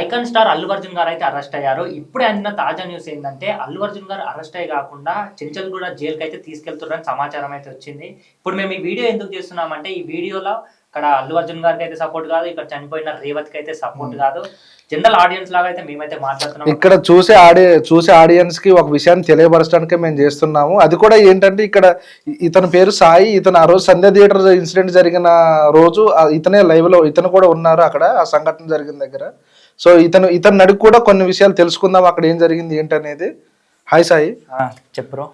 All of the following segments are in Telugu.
ఐకాన్ స్టార్ అల్లు అర్జున్ గారు అయితే అరెస్ట్ అయ్యారు. ఇప్పుడే అందిన తాజా న్యూస్ ఏంటంటే అల్లు అర్జున్ గారు అరెస్ట్ అయ్యి కాకుండా చెంచల్ కూడా జైలుకి అయితే తీసుకెళ్తున్నారని సమాచారం అయితే వచ్చింది. ఇప్పుడు మేము ఈ వీడియో ఎందుకు చేస్తున్నామంటే ఈ వీడియోలో ఇక్కడ అల్లు అర్జున్ గారికి అయితే సపోర్ట్ కాదు ఇక్కడ చనిపోయిన రేవత్కి అయితే సపోర్ట్ కాదు. జనరల్ ఆడియన్స్ లాగా అయితే మేమైతే మాట్లాడుతున్నాం. ఇక్కడ చూసే ఆడి చూసే ఆడియన్స్కి ఒక విషయాన్ని తెలియపరచడానికి మేము చేస్తున్నాము. అది కూడా ఏంటంటే ఇక్కడ ఇతని పేరు సాయి ఇతను ఆ రోజు సంధ్య థియేటర్ ఇన్సిడెంట్ జరిగిన రోజు ఇతనే లైవ్లో ఇతను కూడా ఉన్నారు అక్కడ ఆ సంఘటన జరిగిన దగ్గర. సో ఇతను ఇతను నడికి కూడా కొన్ని విషయాలు తెలుసుకుందాం అక్కడ ఏం జరిగింది ఏంటనేది. హాయ్ సాయి చెప్పరు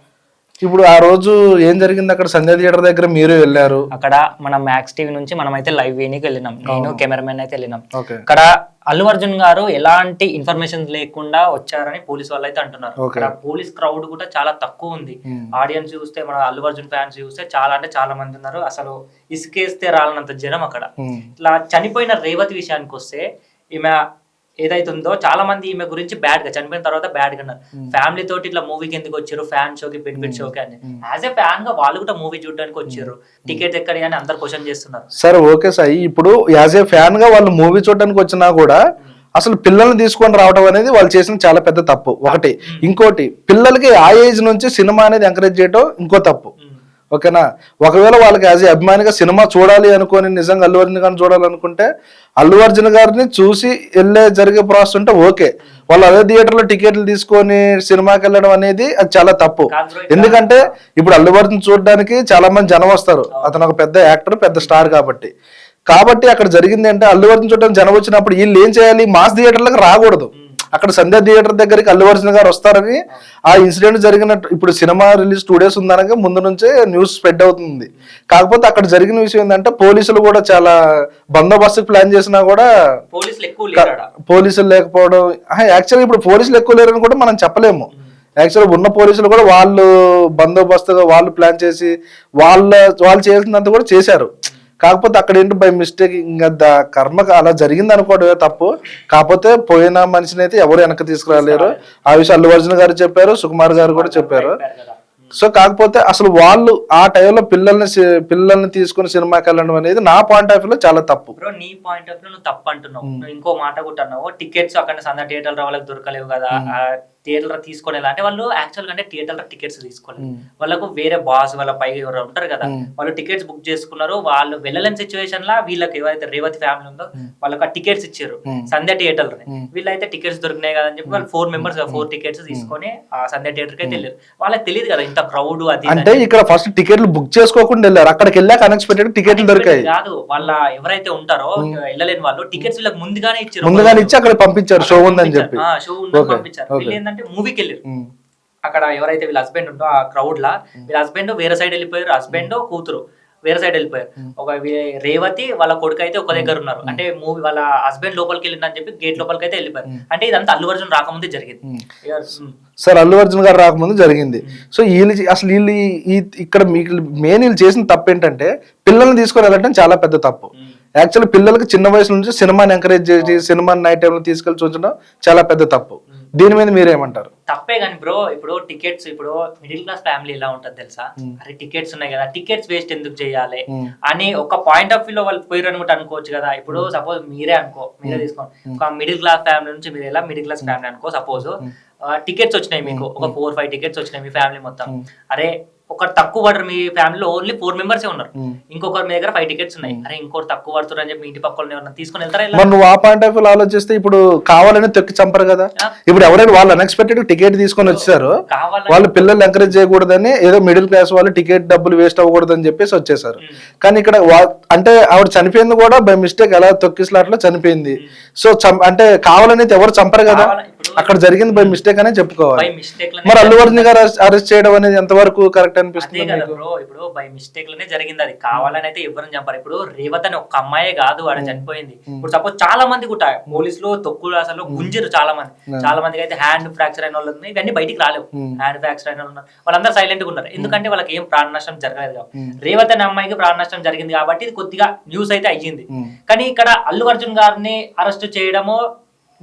ఇప్పుడు ఆ రోజు ఏం జరిగింది అక్కడ సంధ్య థియేటర్ దగ్గర? మీరు వెళ్ళారు. అక్కడ మన మ్యాక్స్ టీవీ నుంచి మనం అయితే లైవ్ వేనికి వెళ్ళినాం నేను కెమెరామెన్ అయితే వెళ్ళినాం. ఓకే. ఇక్కడ అల్లు అర్జున్ గారు ఎలాంటి ఇన్ఫర్మేషన్ లేకుండా వచ్చారని పోలీస్ వాళ్ళు అయితే అంటున్నారు. ఇక్కడ పోలీస్ క్రౌడ్ కూడా చాలా తక్కువ ఉంది. Hmm. ఆడియన్స్ చూస్తే మన అల్లు అర్జున్ ఫ్యాన్స్ చూస్తే చాలా అంటే చాలా మంది ఉన్నారు. అసలు ఇసుకేస్తే రాలనంత జనం అక్కడ. ఉమ్. ఇట్లా చనిపోయిన రేవతి విషయానికి వస్తే ఈమె ఏదైతే ఉందో చాలా మంది ఈమె గురించి బ్యాడ్గా చనిపోయిన తర్వాత బ్యాడ్గా అన్నారు ఫ్యామిలీ తోటి ఇట్లా మూవీకి ఎందుకు వచ్చారు ఫ్యాన్ షోకి బెనిఫిట్ షోకి అని. యాజ్ ఎ ఫ్యాన్గా వాళ్ళు కూడా మూవీ చూడడానికి వచ్చారు. టికెట్ ఎక్కడ అని అందరు క్వశ్చన్ చేస్తున్నారు. సరే ఓకే సాయి ఇప్పుడు యాజ్ ఏ ఫ్యాన్గా వాళ్ళు మూవీ చూడడానికి వచ్చినా కూడా అసలు పిల్లల్ని తీసుకొని రావడం అనేది వాళ్ళు చేసిన చాలా పెద్ద తప్పు. ఒకటి. ఇంకోటి పిల్లలకి ఆ ఏజ్ నుంచి సినిమా అనేది ఎంకరేజ్ చేయడం ఇంకో తప్పు. ఓకేనా? ఒకవేళ వాళ్ళకి యాజ్ ఏ అభిమానిగా సినిమా చూడాలి అనుకొని నిజంగా అల్లు అర్జున్ గారిని చూడాలనుకుంటే అల్లు అర్జున్ గారిని చూసి వెళ్ళే జరిగే ప్రాసెస్ ఉంటే ఓకే. వాళ్ళు అదే థియేటర్లో టికెట్లు తీసుకొని సినిమాకి వెళ్ళడం అనేది అది చాలా తప్పు. ఎందుకంటే ఇప్పుడు అల్లు అర్జున్ చూడడానికి చాలా మంది జనం వస్తారు. అతను ఒక పెద్ద యాక్టర్ పెద్ద స్టార్ కాబట్టి. కాబట్టి అక్కడ జరిగింది అంటే అల్లు అర్జున్ చూడడానికి జనం వచ్చినప్పుడు వీళ్ళు ఏం చేయాలి? మాస్ థియేటర్లకు రాకూడదు. అక్కడ సంధ్య థియేటర్ దగ్గరికి అల్లు అర్జున్ గారు వస్తారని ఆ ఇన్సిడెంట్ జరిగినట్టు ఇప్పుడు సినిమా రిలీజ్ టూ డేస్ ఉందనగా ముందు నుంచే న్యూస్ స్ప్రెడ్ అవుతుంది. కాకపోతే అక్కడ జరిగిన విషయం ఏంటంటే పోలీసులు కూడా చాలా బందోబస్తు ప్లాన్ చేసినా కూడా పోలీసులు లేకపోవడం యాక్చువల్గా ఇప్పుడు పోలీసులు ఎక్కువ లేరని కూడా మనం చెప్పలేము. యాక్చువల్గా ఉన్న పోలీసులు కూడా వాళ్ళు బందోబస్తుగా వాళ్ళు ప్లాన్ చేసి వాళ్ళ వాళ్ళు చేసినంత కూడా చేశారు. కాకపోతే అక్కడ ఏంటి బై మిస్టేక్ ఇంకా కర్మ అలా జరిగింది అనుకోవడమే తప్పు. కాకపోతే పోయిన మనిషిని అయితే ఎవరు వెనక్కి తీసుకురాలేరు. ఆ విషయం అల్లు అర్జున్ గారు చెప్పారు సుకుమార్ గారు కూడా చెప్పారు. సో కాకపోతే అసలు వాళ్ళు ఆ టైంలో పిల్లల్ని పిల్లల్ని తీసుకుని సినిమాకి వెళ్ళడం అనేది నా పాయింట్ ఆఫ్లో చాలా తప్పు. బ్రో నీ పాయింట్ ఆఫ్ వ్యూ నువ్వు తప్పు అంటున్నావు. ఇంకో మాట కూడా అన్నావు టికెట్స్ అక్కడ సంద థియేటర్ వాళ్ళకి దొరకలేవు కదా. థియేటర్ వెళ్ళాలి అంటే వాళ్ళు యాక్చువల్గా అంటే థియేటర్ టికెట్స్ తీసుకోలేదు. వాళ్ళకు వేరే బాస్ వాళ్ళ పై ఎవరు ఉంటారు కదా వాళ్ళు టికెట్స్ బుక్ చేసుకున్నారు వాళ్ళు వెళ్ళలేని సిచ్యువేషన్ లా వీళ్ళకి ఎవరైతే రేవతి ఫ్యామిలీ ఉందో వాళ్ళకి ఆ టికెట్స్ ఇచ్చారు సంధ్య థియేటర్ వీళ్ళైతే టికెట్స్ దొరికినాయి కదా అని చెప్పి వాళ్ళు ఫోర్ మెంబర్స్ ఫోర్ టికెట్స్ తీసుకొని ఆ సంధ్య థియేటర్కి వెళ్ళారు. వాళ్ళకి తెలియదు కదా ఇంత క్రౌడ్ అది. అంటే ఇక్కడ ఫస్ట్ టికెట్లు బుక్ చేసుకోకుండా వెళ్ళారు. అక్కడికి వెళ్ళాక అన్ఎక్స్పెక్టెడ్ టికెట్లు దొరికాయి. కాదు వాళ్ళ ఎవరైతే ఉంటారో వెళ్ళలేని వాళ్ళు టికెట్స్ వీళ్ళకి ముందుగానే ఇచ్చారు. ముందుగానే ఇచ్చి అక్కడ పంపించారు షో ఉందని చెప్పి. షో ఉందని పంపించారు. okay. ఏంటంటే మూవీకి వెళ్ళారు అక్కడ ఎవరైతే వీళ్ళ హస్బెండ్ ఉందో ఆ క్రౌడ్ లా వీళ్ళ హస్బెండ్ వేరే సైడ్ వెళ్ళిపోయారు. హస్బెండ్ కూతురు వేరే సైడ్ వెళ్ళిపోయారు. ఒక రేవతి వాళ్ళ కొడుకు అయితే ఒక దగ్గర ఉన్నారు. అంటే మూవీ వాళ్ళ హస్బెండ్ లోపలికి వెళ్ళిందని చెప్పి గేట్ లోపలికి అయితే వెళ్ళిపోయారు. అంటే ఇదంతా అల్లు అర్జున్ రాకముందే జరిగింది. సార్ అల్లు అర్జున్ గారు రాకముందు జరిగింది. సో వీళ్ళు అసలు వీళ్ళు ఇక్కడ మీకు మెయిన్ వీళ్ళు చేసిన తప్పు ఏంటంటే పిల్లల్ని తీసుకొని వెళ్ళడం చాలా పెద్ద తప్పు. యాక్చువల్లీ పిల్లలకి చిన్న వయసు నుంచి సినిమాని ఎంకరేజ్ చేసి సినిమాని నైట్ టైంలో తీసుకెళ్ళి చూడడం చాలా పెద్ద తప్పు. దీని మీద మీరేమంటారు? తప్పే కానీ బ్రో ఇప్పుడు టికెట్స్ ఇప్పుడు మిడిల్ క్లాస్ ఫ్యామిలీ ఎలా ఉంటది తెలుసా? అరే టికెట్స్ ఉన్నాయి కదా టికెట్స్ వేస్ట్ ఎందుకు చేయాలి. అని ఒక పాయింట్ ఆఫ్ వ్యూ లో వాళ్ళు పోయారు అనుకుంటే అనుకోవచ్చు కదా. ఇప్పుడు సపోజ్ మీరే అనుకో మీరే తీసుకోండి. ఒక మిడిల్ క్లాస్ ఫ్యామిలీ నుంచి మీరు ఎలా మిడిల్ క్లాస్ ఫ్యామిలీ అనుకో సపోజ్ టికెట్స్ వచ్చినాయి మీకు. ఒక ఫోర్ ఫైవ్ టికెట్స్ వచ్చినాయి మీ ఫ్యామిలీ మొత్తం. అరే ఒక తక్కువ పడరు. మీ ఫ్యామిలీలో ఓన్లీ ఫోర్ మెంబర్స్ ఉన్నారు. ఇంకొకరి మీ దగ్గర ఫైవ్ టికెట్స్ ఉన్నాయి. అరే ఇంకోటి తక్కువ పడుతున్నారు అని చెప్పి ఇంటి పక్కన తీసుకొని వెళ్తారా? మరి నువ్వు ఆ పాయింట్ ఆఫ్ వ్యూ ఆలోచిస్తే ఇప్పుడు కావాలని తొక్కి చంపరు కదా. ఇప్పుడు ఎవరైనా వాళ్ళు అన్ఎక్స్పెక్టెడ్ టికెట్ తీసుకొని వచ్చారు వాళ్ళు పిల్లలు ఎంకరేజ్ చేయకూడదని ఏదో మిడిల్ క్లాస్ వాళ్ళు టికెట్ డబ్బులు వేస్ట్ అవ్వకూడదని చెప్పేసి వచ్చేసారు. కానీ ఇక్కడ అంటే ఆవిడ చనిపోయింది కూడా బై మిస్టేక్ ఎలా తొక్కిసలాట్లో చనిపోయింది. సో అంటే కావాలని ఎవరు చంపరు కదా. అక్కడ జరిగింది బై మిస్టేక్ అనే చెప్పుకోవాలి. మరి అల్లు అర్జున్ గారు అరెస్ట్ చేయడం అనేది ఎంతవరకు కరెక్ట్ అనిపిస్తుంది కదా? బ్రో ఇప్పుడు బై మిస్టేక్లోనే జరిగింది అది. కావాలని అయితే ఎవరిని చంపారు. ఇప్పుడు రేవత్ అని ఒక్క అమ్మాయే కాదు ఆడ చనిపోయింది. ఇప్పుడు సపోజ్ చాలా మంది కూడా పోలీసులు తొక్కులు అసలు గుంజిరు చాలా మంది చాలా మందికి అయితే హ్యాండ్ ఫ్రాక్చర్ అయిన వాళ్ళు ఉన్నాయి. ఇవన్నీ బయటికి రాలేవు. హ్యాండ్ ఫ్రాక్చర్ అయిన వాళ్ళు వాళ్ళందరూ సైలెంట్గా ఉన్నారు. ఎందుకంటే వాళ్ళకి ఏం ప్రాణ నష్టం జరగలేదు కాబట్టి రేవత్ అనే అమ్మాయికి ప్రాణ నష్టం జరిగింది కాబట్టి ఇది కొద్దిగా న్యూస్ అయితే అయ్యింది. కానీ ఇక్కడ అల్లు అర్జున్ గారిని అరెస్ట్ చేయడము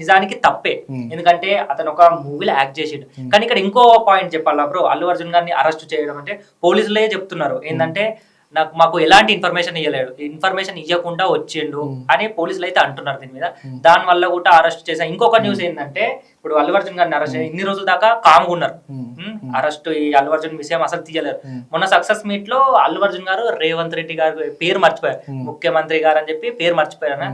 నిజానికి తప్పే. ఎందుకంటే అతను ఒక మూవీలో యాక్ట్ చేసిండు. కానీ ఇక్కడ ఇంకో పాయింట్ చెప్పాలా బ్రో? అల్లు అర్జున్ గారిని అరెస్ట్ చేయడం అంటే పోలీసులే చెప్తున్నారు. ఏంటంటే నాకు మాకు ఎలాంటి ఇన్ఫర్మేషన్ ఇవ్వలేడు ఇన్ఫర్మేషన్ ఇవ్వకుండా వచ్చిండు అని పోలీసులు అయితే అంటున్నారు దీని మీద. దాని వల్ల కూడా అరెస్ట్ చేశారు. ఇంకొక న్యూస్ ఏంటంటే ఇప్పుడు అల్లు అర్జున్ గారిని అరెస్ట్ ఇన్ని రోజుల దాకా కామ్గా ఉన్నారు. అరెస్ట్ ఈ అల్లు అర్జున్ విషయం అసలు తీయలేరు మొన్న సక్సెస్ మీట్లో అల్లు అర్జున్ గారు రేవంత్ రెడ్డి గారు పేరు మర్చిపోయారు. ముఖ్యమంత్రి గారు అని చెప్పి పేరు మర్చిపోయారు.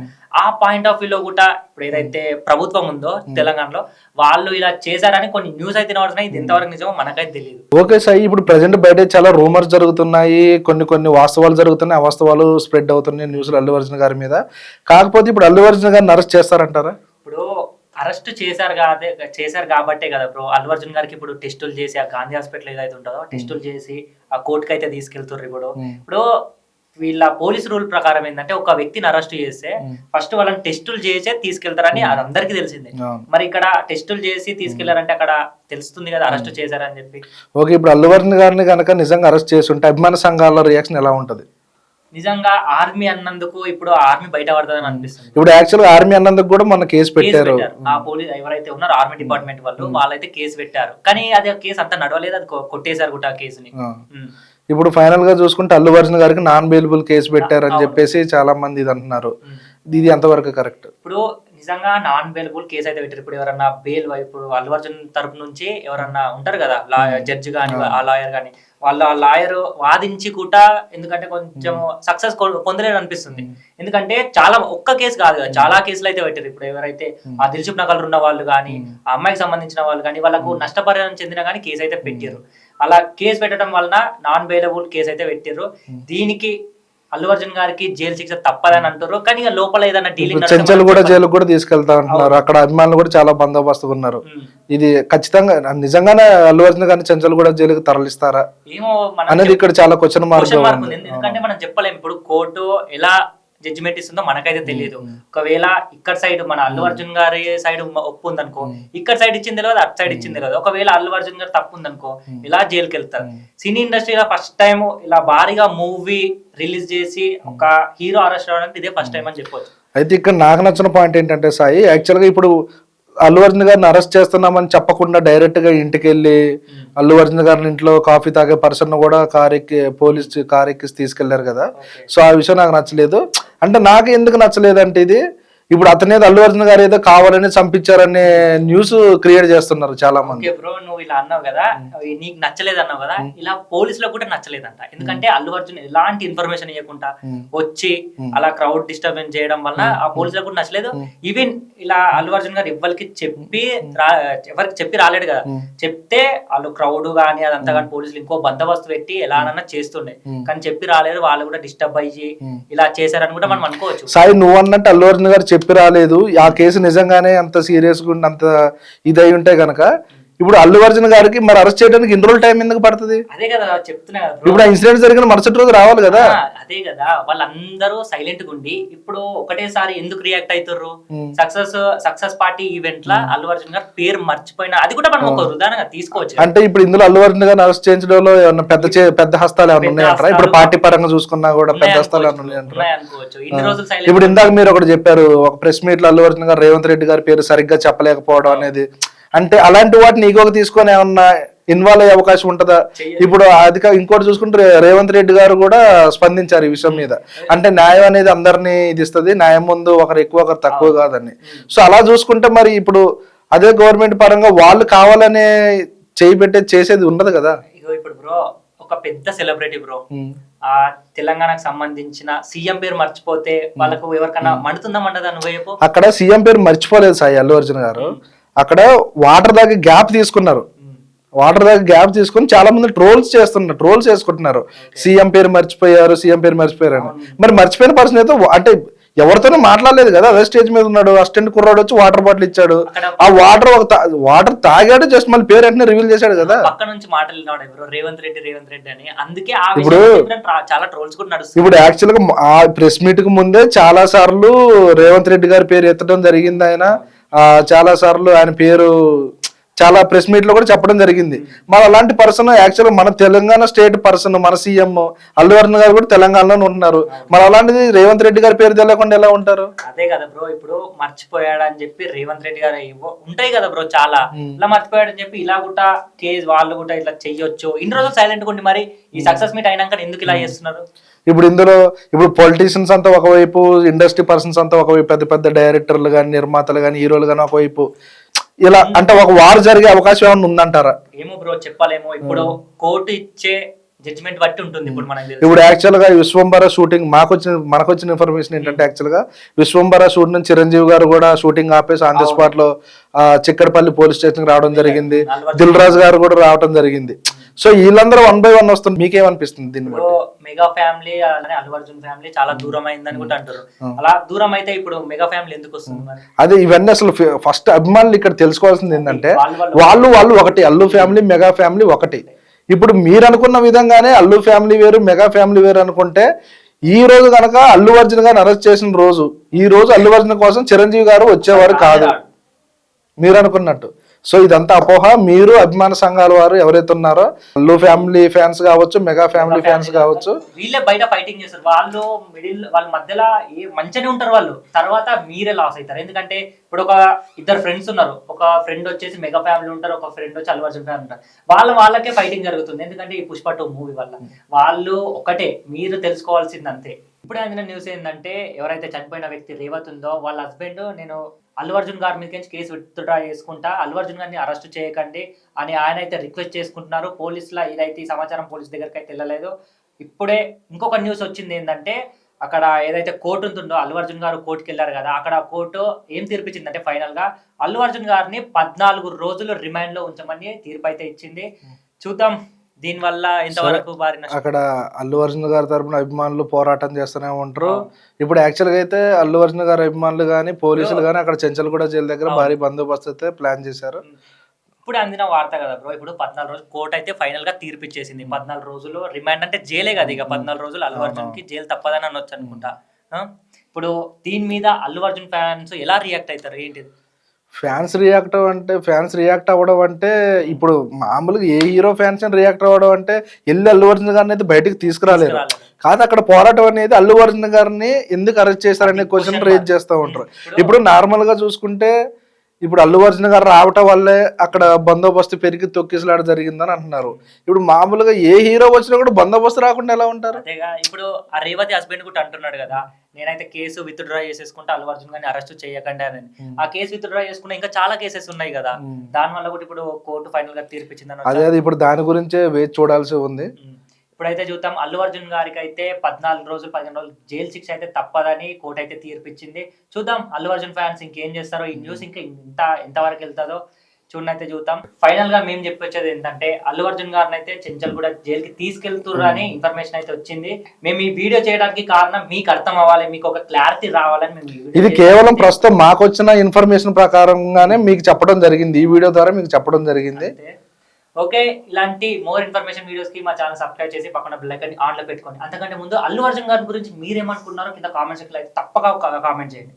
ఆ పాయింట్ ఆఫ్ వ్యూ లో కూడా ఇప్పుడు ఏదైతే ప్రభుత్వం ఉందో తెలంగాణలో వాళ్ళు ఇలా చేశారని కొన్ని న్యూస్ అయితే వినబడుతున్నాయి. ఇది ఎంతవరకు నిజమో మనకైతే తెలియదు ఓకే సాయి ఇప్పుడు ప్రజెంట్ బయట చాలా రూమర్స్ జరుగుతున్నాయి. కొన్ని కొన్ని వాస్తవాలు జరుగుతున్నాయి. అవాస్తవాలు స్ప్రెడ్ అవుతున్నాయి న్యూస్లు అల్లు అర్జున్ గారి మీద. కాకపోతే ఇప్పుడు అల్లు అర్జున్ గారిని అరెస్ట్ చేస్తారంటారా? అరెస్ట్ చేశారు కాదే చేశారు కాబట్టే కదా బ్రో అల్లు అర్జున్ గారికి ఇప్పుడు టెస్టులు చేసి ఆ గాంధీ హాస్పిటల్ ఏదైతే ఉంటుందో టెస్టులు చేసి ఆ కోర్టుకి అయితే తీసుకెళ్తుర్రు ఇప్పుడు. ఇప్పుడు వీళ్ళ పోలీస్ రూల్ ప్రకారం ఏంటంటే ఒక వ్యక్తిని అరెస్ట్ చేస్తే ఫస్ట్ వాళ్ళని టెస్టులు చేసే తీసుకెళ్తారని అది అందరికీ తెలిసిందే. మరి ఇక్కడ టెస్టులు చేసి తీసుకెళ్ళారంటే అక్కడ తెలుస్తుంది కదా అరెస్ట్ చేశారని చెప్పి. ఓకే ఇప్పుడు అల్లు అర్జున్ గారిని కనుక నిజంగా అరెస్ట్ చేసి ఉంటే అభిమాన సంఘాల రియాక్షన్ ఎలా ఉంటది? నిజంగా ఆర్మీ అన్నందుకు ఇప్పుడు ఆర్మీ బయట పడుతుందని అనిపిస్తుంది. ఇప్పుడు యాక్చువల్గా ఆర్మీ అన్నందుకు కూడా మన కేసు పెట్టారు. ఆ పోలీస్ ఎవరైతే ఉన్నారో ఆర్మీ డిపార్ట్మెంట్ వాళ్ళు వాళ్ళైతే కేసు పెట్టారు. కానీ అది కేసు అంతా నడవలేదు అది కొట్టేశారు కూడా ఆ కేసుని. ఇప్పుడు ఫైనల్గా చూసుకుంటే అల్లు అర్జున్ గారికి నాన్ బెయిలబుల్ కేసు పెట్టారు అని. చెప్పేసి చాలా మంది ఇది అంటున్నారు. ఇది ఎంతవరకు కరెక్ట్ ఇప్పుడు నిజంగా నాన్ బెయిలబుల్ కేసు అయితే పెట్టారు. ఇప్పుడు ఎవరన్నా బెయిల్ ఇప్పుడు అల్లు అర్జున్ తరపు నుంచి ఎవరన్నా ఉంటారు కదా జడ్జి గాని ఆ లాయర్ గాని వాళ్ళ లాయర్ వాదించి కూడా ఎందుకంటే కొంచెం సక్సెస్ పొందలేరు అనిపిస్తుంది. ఎందుకంటే చాలా ఒక్క కేసు కాదు కదా చాలా కేసులు అయితే పెట్టారు. ఇప్పుడు ఎవరైతే ఆ దిల్చుప్ నగర్ ఉన్న వాళ్ళు కానీ ఆ అమ్మాయికి సంబంధించిన వాళ్ళు కానీ వాళ్ళకు నష్టపరిహారం చెందిన కానీ కేసు అయితే పెట్టారు. అలా కేసు పెట్టడం వలన నాన్ బెయిలబుల్ కేసు అయితే పెట్టారు. దీనికి అల్లు అర్జున్ గారికి జైలు శిక్ష తప్పదని అంటారు కానీ లోపల ఏదైనా డీలింగ్ చెంచల్ కూడా జైలుకు కూడా తీసుకెళ్తా అంటున్నారు. అక్కడ అభిమానులు కూడా చాలా బందోబస్తుగా ఉన్నారు. ఇది ఖచ్చితంగా నిజంగానే అల్లు అర్జున్ గారిని చెంచల్ కూడా జైలుకి తరలిస్తారా? అనేది ఇక్కడ చాలా క్వశ్చన్ మార్క్ ఎందుకంటే మనం చెప్పలేము ఇప్పుడు కోర్టు ఎలా జడ్జిమెంట్ ఇస్తుందో మనకైతే తెలియదు ఒకవేళ ఇక్కడ సైడ్ మన అల్లు అర్జున్ గారి సైడ్ ఒప్పు ఉందనుకో ఇక్కడ సైడ్ ఇచ్చింది తెలియదు అటు సైడ్ ఇచ్చింది తెలియదు. ఒకవేళ అల్లు అర్జున్ గారు తప్పు ఉందనుకో ఇలా జైలుకి వెళ్తారు. సినీ ఇండస్ట్రీలో ఫస్ట్ టైం ఇలా భారీగా మూవీ రిలీజ్ చేసి ఒక హీరో అరెస్ట్ అవ్వడానికి ఇదే ఫస్ట్ టైం అని చెప్పొచ్చు. అయితే ఇక్కడ నాకు నచ్చిన పాయింట్ ఏంటంటే సాయి యాక్చువల్గా ఇప్పుడు అల్లు అర్జున్ గారిని అరెస్ట్ చేస్తున్నామని చెప్పకుండా డైరెక్ట్గా ఇంటికి వెళ్ళి అల్లు అర్జున్ గారిని ఇంట్లో కాఫీ తాగే పర్సన్ కూడా కార్ ఎక్కి పోలీస్ కార్ ఎక్కి తీసుకెళ్ళారు కదా. సో ఆ విషయం నాకు నచ్చలేదు. అంటే నాకు ఎందుకు నచ్చలేదంటే ఇది ఇప్పుడు అతనే అల్లు అర్జున్ గారు ఏదో కావాలని చంపించారనే న్యూస్ క్రియేట్ చేస్తున్నారు చాలా మంది. బ్రో నువ్వు ఇలా అన్నావు కదా నీకు నచ్చలేదు అన్నావు కదా ఇలా పోలీసులకు కూడా నచ్చలేదంట. ఎందుకంటే అల్లు అర్జున్ ఎలాంటి ఇన్ఫర్మేషన్ ఇవ్వకుండా వచ్చి అలా క్రౌడ్ డిస్టర్బెన్స్ చేయడం వల్ల ఆ పోలీసులకు కూడా నచ్చలేదు. ఈవెన్ ఇలా అల్లు అర్జున్ గారు ఎవరికి చెప్పి ఎవరికి చెప్పి రాలేడు కదా. చెప్తే వాళ్ళు క్రౌడ్ కానీ అదంతా కానీ పోలీసులు ఇంకో బందోబస్తు పెట్టి ఎలానన్నా చేస్తుండే. కానీ చెప్పి రాలేదు వాళ్ళు కూడా డిస్టర్బ్ అయ్యి ఇలా చేశారని కూడా మనం అనుకోవచ్చు. సాయి నువ్వు అన్నట్టు అల్లు అర్జున్ గారు చెప్పి రాలేదు. ఆ కేసు నిజంగానే అంత సీరియస్గా ఉండి అంత ఇదై ఉంటే కనుక ఇప్పుడు అల్లు అర్జున్ గారికి మరి అరెస్ట్ చేయడానికి ఇన్ని రోజులు టైం ఎందుకు పడుతుంది? అదే కదా చెప్తున్నా కదా bro. ఇప్పుడు ఆ ఇన్సిడెంట్ జరిగిన మరుసటి రోజు రావాలి కదా. ఆ, అదే కదా. వాళ్ళందరూ సైలెంట్గా ఉండి ఇప్పుడు ఒకటేసారి ఎందుకు రియాక్ట్ అవుతారు సక్సెస్ సక్సెస్ పార్టీ ఈవెంట్ లా అల్లు అర్జున్ గారు పేరు మర్చిపోయినా అది కూడా మనం ఒక ఉదాహరణగా తీసుకోవచ్చు అంటే ఇప్పుడు ఇందులో అల్లు అర్జున్ గారిని అరెస్ట్ చేయించడంలో ఏమన్నా పెద్ద చే- పెద్ద హస్తాలు ఏమైనా పెద్ద ఉన్నాయంటారా? ఇప్పుడు హస్తాలు- పార్టీ పరంగా చూసుకున్నా కూడా పెద్ద హస్తాలు ఏమైనా ఉన్నాయి ఉన్నాయంటారా? అనుకోవచ్చు ఇన్ని రోజులు ఇప్పుడు ఇందాక మీరు ఒకటి చెప్పారు ఒక ప్రెస్ మీట్లో అల్లు అర్జున్ గారు రేవంత్ రెడ్డి గారి పేరు సరిగ్గా చెప్పలేకపోవడం అనేది. అంటే అలాంటి వాటిని ఈగోగా తీసుకొని ఏమన్నా ఇన్వాల్వ్ అయ్యే అవకాశం ఉంటుందా. ఇప్పుడు అది ఇంకోటి చూసుకుంటే రేవంత్ రెడ్డి గారు కూడా స్పందించారు ఈ విషయం మీద. అంటే న్యాయం అనేది అందరినీ ఇది ఇస్తుంది న్యాయం ముందు ఒకరు ఎక్కువ ఒకరు తక్కువ కాదని. సో అలా చూసుకుంటే మరి ఇప్పుడు అదే గవర్నమెంట్ పరంగా వాళ్ళు కావాలనే చేయి పెట్టే చేసేది ఉండదు కదా? ఇప్పుడు బ్రో ఒక పెద్ద సెలబ్రిటీ బ్రో. ఆ తెలంగాణకు సంబంధించిన సీఎం పేరు మర్చిపోతే వాళ్ళకు ఎవరికన్నా మండుతుందా మండదా? నువ్వు అక్కడ సీఎం పేరు మర్చిపోలేదు సాయి అల్లు అర్జున్ గారు. అక్కడ వాటర్ దాకా గ్యాప్ తీసుకున్నారు. వాటర్ దాకా గ్యాప్ తీసుకొని చాలా మంది ట్రోల్స్ చేస్తున్నారు ట్రోల్స్ చేసుకుంటున్నారు. సీఎం పేరు మర్చిపోయారు సీఎం పేరు మర్చిపోయారు అని మరి మర్చిపోయిన పర్సన్ అయితే అంటే ఎవరితోనూ మాట్లాడలేదు కదా అదే స్టేజ్ మీద ఉన్నాడు అసిస్టెంట్ కుర్రాడు వచ్చి వాటర్ బాటిల్ ఇచ్చాడు. ఆ వాటర్ ఒక వాటర్ తాగాడు జస్ట్ మళ్ళీ పేరు వెంటనే రివీల్ చేశాడు కదా. పక్క నుంచి మాటలు విన్నాడు ఎవరో రేవంత్ రెడ్డి రేవంత్ రెడ్డి అని. అందుకే ఆ ఇప్పుడు- విషయం చెప్పిన ట్రా- చాలా ట్రోల్స్ కూడా నడుస్తుంది ఇప్పుడు యాక్చువల్గా ఆ ప్రెస్ మీట్కు ముందే చాలా సార్లు రేవంత్ రెడ్డి గారి పేరు ఎత్తడం జరిగింది ఆయన. చాలా సార్లు ఆయన పేరు చాలా ప్రెస్ మీట్లో కూడా చెప్పడం జరిగింది. మరి అలాంటి పర్సన్ యాక్చువల్ మన తెలంగాణ స్టేట్ పర్సన్ మన సీఎం అల్లు అర్జున్ గారు కూడా తెలంగాణలోనే ఉంటున్నారు. మరి అలాంటిది రేవంత్ రెడ్డి గారి పేరు తెలియకుండా ఎలా ఉంటారు? అదే కదా బ్రో ఇప్పుడు మర్చిపోయాడు అని చెప్పి రేవంత్ రెడ్డి గారు ఉంటాయి కదా బ్రో చాలా. ఇలా మర్చిపోయాడు అని చెప్పి ఇలా కూడా కేసు వాళ్ళు కూడా ఇట్లా చెయ్యొచ్చు ఇన్ని రోజులు సైలెంట్ ఉండి మరి ఈ సక్సెస్ మీట్ అయినాక ఎందుకు ఇలా చేస్తున్నారు? ఇప్పుడు ఇందులో ఇప్పుడు పొలిటీషియన్స్ అంతా ఒకవైపు ఇండస్ట్రీ పర్సన్స్ అంతా ఒకవైపు పెద్ద పెద్ద డైరెక్టర్లు కానీ నిర్మాతలు కానీ హీరోలు కానీ ఒకవైపు ఇలా అంటే ఒక వార్ జరిగే అవకాశం ఏమైనా ఉందంటారా? ఏమో బ్రో చెప్పలేమో. ఇప్పుడు కోర్టు ఇచ్చే జడ్జిమెంట్ బట్టి ఉంటుంది ఇప్పుడు మనకి. ఇప్పుడు యాక్చువల్గా విశ్వంబర షూటింగ్ మాకు వచ్చిన మనకు వచ్చిన ఇన్ఫర్మేషన్ ఏంటంటే యాక్చువల్గా విశ్వంబర షూట్ నుంచి చిరంజీవి గారు కూడా షూటింగ్ ఆపేసి ఆన్ ది స్పాట్లో చిక్కడపల్లి పోలీస్ స్టేషన్ రావడం జరిగింది. దిల్ రాజు గారు. కూడా రావడం జరిగింది. సో వీళ్ళందరూ వన్ బై వన్ వస్తుంది మీకేమనిపిస్తుంది దీన్ని బట్టి? మెగా ఫ్యామిలీ అలానే అల్లు అర్జున్ ఫ్యామిలీ చాలా దూరం అయిందని కూడా అంటారు. అలా దూరం అయితే ఇప్పుడు మెగా ఫ్యామిలీ ఎందుకు వస్తుంది మరి? అదే ఇవన్నీ అసలు ఫస్ట్ అభిమానులు ఇక్కడ తెలుసుకోవాల్సింది ఏంటంటే వాళ్ళు వాళ్ళు వాళ్ళు వాళ్ళు ఒకటి. అల్లు ఫ్యామిలీ మెగా ఫ్యామిలీ ఒకటి. ఇప్పుడు మీరు అనుకున్న విధంగానే అల్లు ఫ్యామిలీ వేరు మెగా ఫ్యామిలీ వేరు అనుకుంటే ఈ రోజు కనుక అల్లు అర్జున్ గారిని అరెస్ట్ చేసిన రోజు ఈ రోజు అల్లు అర్జున్ కోసం చిరంజీవి గారు వచ్చేవారు కాదు. మీరు అనుకున్నట్టు సో ఇదంతా అపోహ. మీరు అభిమాన సంఘాల వారు ఎవరైతే ఉన్నారో అల్లు ఫ్యామిలీ ఫ్యాన్స్ కావచ్చు మెగా ఫ్యామిలీ ఫ్యాన్స్ కావచ్చు. వీళ్ళే బయట ఫైటింగ్ చేస్తారు. వాళ్ళు మిడిల్ వాళ్ళ మధ్యలో ఏ మంచిగానే ఉంటారు వాళ్ళు. తర్వాత మీరే లాస్ అవుతారు. ఎందుకంటే ఇప్పుడు ఒక ఇద్దరు ఫ్రెండ్స్ ఉన్నారు. ఒక ఫ్రెండ్ వచ్చేసి మెగా ఫ్యామిలీ ఉంటారు. ఒక ఫ్రెండ్ వచ్చి అల్లు అర్జున్ ఫ్యామిలీ ఉంటారు. వాళ్ళ వాళ్ళకే ఫైటింగ్ జరుగుతుంది. ఎందుకంటే ఈ పుష్ప టూ మూవీ వల్ల. వాళ్ళు ఒకటే. మీరు తెలుసుకోవాల్సింది అంతే. ఇప్పుడే అందిన న్యూస్ ఏంటంటే ఎవరైతే చనిపోయిన వ్యక్తి రేవత్ ఉందో వాళ్ళ హస్బెండ్ నేను అల్లు అర్జున్ గారి మీద నుంచి కేసు విత్డ్రా చేసుకుంటా అల్లు అర్జున్ గారిని అరెస్ట్ చేయకండి అని ఆయన అయితే రిక్వెస్ట్ చేసుకుంటున్నారు. పోలీసుల ఇదైతే ఈ సమాచారం పోలీస్ దగ్గరికి అయితే వెళ్ళలేదు. ఇప్పుడే ఇంకొక న్యూస్ వచ్చింది ఏంటంటే అక్కడ ఏదైతే కోర్టు ఉంటుందో అల్లు అర్జున్ గారు కోర్టుకి వెళ్ళారు కదా అక్కడ కోర్టు ఏం తీర్పిచ్చిందంటే ఫైనల్గా అల్లు అర్జున్ గారిని పద్నాలుగు రోజులు రిమాండ్లో ఉంచమని తీర్పు అయితే ఇచ్చింది. చూద్దాం. దీని వల్ల ఎంతవరకు భారీ నష్టం? అక్కడ అల్లు అర్జున్ గారి తరపున అభిమానులు పోరాటం చేస్తూనే ఉంటారు. ఇప్పుడు యాక్చువల్గా అయితే అల్లు అర్జున్ గారి అభిమానులు కానీ పోలీసులు కానీ అక్కడ చెంచల్గూడ జైలు దగ్గర భారీ బందోబస్తు అయితే ప్లాన్ చేశారు. ఇప్పుడు అందిన వార్త కదా బ్రో ఇప్పుడు పద్నాలుగు రోజులు కోర్టు అయితే ఫైనల్గా తీర్పు ఇచ్చేసింది పద్నాలుగు రోజులు రిమాండ్ అంటే జైలే కదా ఇక పద్నాలుగు రోజులు అల్లు అర్జున్కి జైలు తప్పదని అనొచ్చు అనుకుంటా? ఇప్పుడు దీని మీద అల్లు అర్జున్ ఫ్యాన్స్ ఎలా రియాక్ట్ అవుతారు? ఏంటిది? ఫ్యాన్స్ రియాక్ట్ అంటే ఫ్యాన్స్ రియాక్ట్ అవ్వడం అంటే ఇప్పుడు మామూలుగా ఏ హీరో ఫ్యాన్స్ రియాక్ట్ అవ్వడం అంటే వెళ్ళి అల్లు అర్జున్ గారిని అయితే బయటకు తీసుకురాలేరు. కాదు అక్కడ పోరాటం అనేది అల్లు అర్జున్ గారిని ఎందుకు అరెస్ట్ చేశారనే క్వశ్చన్ రేజ్. చేస్తూ ఉంటారు ఇప్పుడు- ఇప్పుడు నార్మల్గా చూసుకుంటే ఇప్పుడు అల్లు అర్జున్ గారు రావటం వల్లే అక్కడ బందోబస్తు పెరిగి తొక్కిసలాట జరిగిందని అంటున్నారు. ఇప్పుడు మామూలుగా ఏ హీరో వచ్చినా కూడా బందోబస్తు రాకుండా ఎలా ఉంటారు? అంతేగా ఇప్పుడు ఆ రేవతి హస్బెండ్ కూడా అంటున్నాడు కదా నేనైతే కేసు విత్ డ్రా చేసేసుకుంటే అల్లు అర్జున్ గారిని అరెస్ట్ చేయకండి అని. ఆ కేసు విత్ డ్రా చేసుకున్న ఇంకా చాలా కేసెస్ ఉన్నాయి కదా దాని వల్ల కూడా ఇప్పుడు కోర్టు ఫైనల్గా తీర్పిచ్చిందని అదే ఇప్పుడు దాని గురించే వేచి చూడాల్సి ఉంది. ఇప్పుడైతే చూద్దాం. అల్లు అర్జున్ గారికి అయితే పద్నాలుగు రోజులు పదిహేను రోజులు జైలు శిక్ష అయితే తప్పదని కోర్టు అయితే తీర్పిచ్చింది. చూద్దాం అల్లు అర్జున్ ఫ్యాన్స్ ఇంకేం చేస్తారో ఈ న్యూస్ ఇంకా ఇంత ఎంతవరకు వెళ్తుందో చూడండి అయితే చూద్దాం. ఫైనల్గా మేము చెప్పొచ్చేది ఏంటంటే అల్లు అర్జున్ గారిని అయితే చెంచల్ కూడా జైలుకి తీసుకెళ్తుర్రు అని ఇన్ఫర్మేషన్ అయితే వచ్చింది. మేము ఈ వీడియో చేయడానికి కారణం మీకు అర్థం అవ్వాలి మీకు ఒక క్లారిటీ రావాలని మేము ఇది కేవలం. ప్రస్తుతం మాకు వచ్చిన ఇన్ఫర్మేషన్ ప్రకారంగానే మీకు చెప్పడం జరిగింది. ఈ వీడియో ద్వారా మీకు చెప్పడం జరిగింది. ఓకే ఇలాంటి మోర్ ఇన్ఫర్మేషన్ వీడియోస్కి మా ఛానల్ సబ్స్క్రైబ్ చేసి పక్కన బెల్లైకన్ ఆన్లో ఆన్లో పెట్టుకోండి. అంతకంటే ముందు అల్లు అర్జున్ గారి గురించి మీరేమనుకున్నారో కింద కామెంట్ సెక్షన్ అయితే తప్పక కామెంట్ చేయండి.